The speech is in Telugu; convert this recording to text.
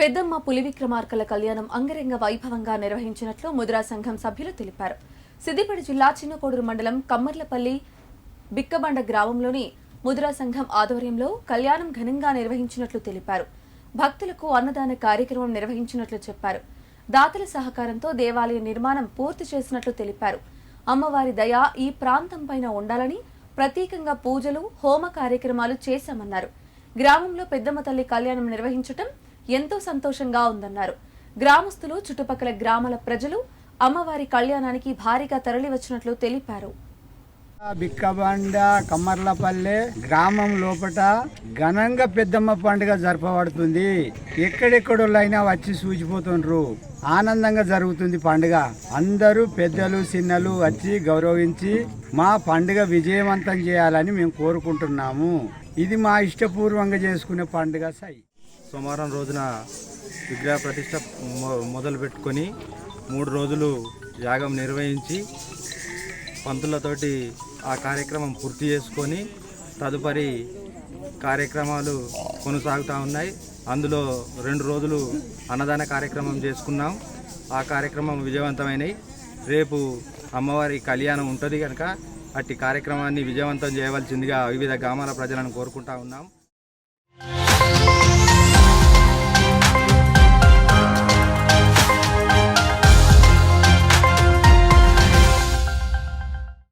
పెద్దమ్మ పులి విక్రమార్కల కళ్యాణం అంగరంగ వైభవంగా నిర్వహించినట్లు ముద్రా సంఘం సభ్యులు తెలిపారు. సిద్దిపేట జిల్లా చిన్నకోడూరు మండలం కమ్మర్లపల్లి బిక్కబండ గ్రామంలోని ముద్రా సంఘం ఆధ్వర్యంలో కళ్యాణం ఘనంగా నిర్వహించినట్లు తెలిపారు. భక్తులకు అన్నదాన కార్యక్రమం నిర్వహించినట్లు చెప్పారు. దాతల సహకారంతో దేవాలయ నిర్మాణం పూర్తి చేసినట్లు తెలిపారు. అమ్మవారి దయ ఈ ప్రాంతం పైన ఉండాలని ప్రత్యేకంగా పూజలు హోమ కార్యక్రమాలు చేశామన్నారు. గ్రామంలో పెద్దమ్మ తల్లి కళ్యాణం నిర్వహించటం ఎంతో సంతోషంగా ఉందన్నారు. గ్రామస్తులు చుట్టుపక్కల గ్రామాల ప్రజలు అమ్మవారి కళ్యాణానికి భారీగా తరలివచ్చినట్లు తెలిపారు. బిక్కబండ కమ్మర్లపల్లె గ్రామం లోపట ఘనంగా పెద్దమ్మ పండుగ జరపబడుతుంది. ఎక్కడెక్కడోళ్ళైనా వచ్చి సూచిపోతుండ్రు. ఆనందంగా జరుగుతుంది పండుగ. అందరూ పెద్దలు చిన్నలు వచ్చి గౌరవించి మా పండుగ విజయవంతం చేయాలని మేము కోరుకుంటున్నాము. ఇది మా ఇష్టపూర్వంగా చేసుకునే పండుగ సై సోమవారం రోజున విగ్రహ ప్రతిష్ట మొ- మొదలు పెట్టుకొని మూడు రోజులు యాగం నిర్వహించి పంతులతోటి ఆ కార్యక్రమం పూర్తి చేసుకొని తదుపరి కార్యక్రమాలు కొనసాగుతూ ఉన్నాయి. అందులో రెండు రోజులు అన్నదాన కార్యక్రమం చేసుకున్నాం. ఆ కార్యక్రమం విజయవంతమైనవి రేపు అమ్మవారి కళ్యాణం ఉంటుంది కనుక అట్టి కార్యక్రమాన్ని విజయవంతం చేయవలసిందిగా వివిధ గ్రామాల ప్రజలను కోరుకుంటా ఉన్నాం.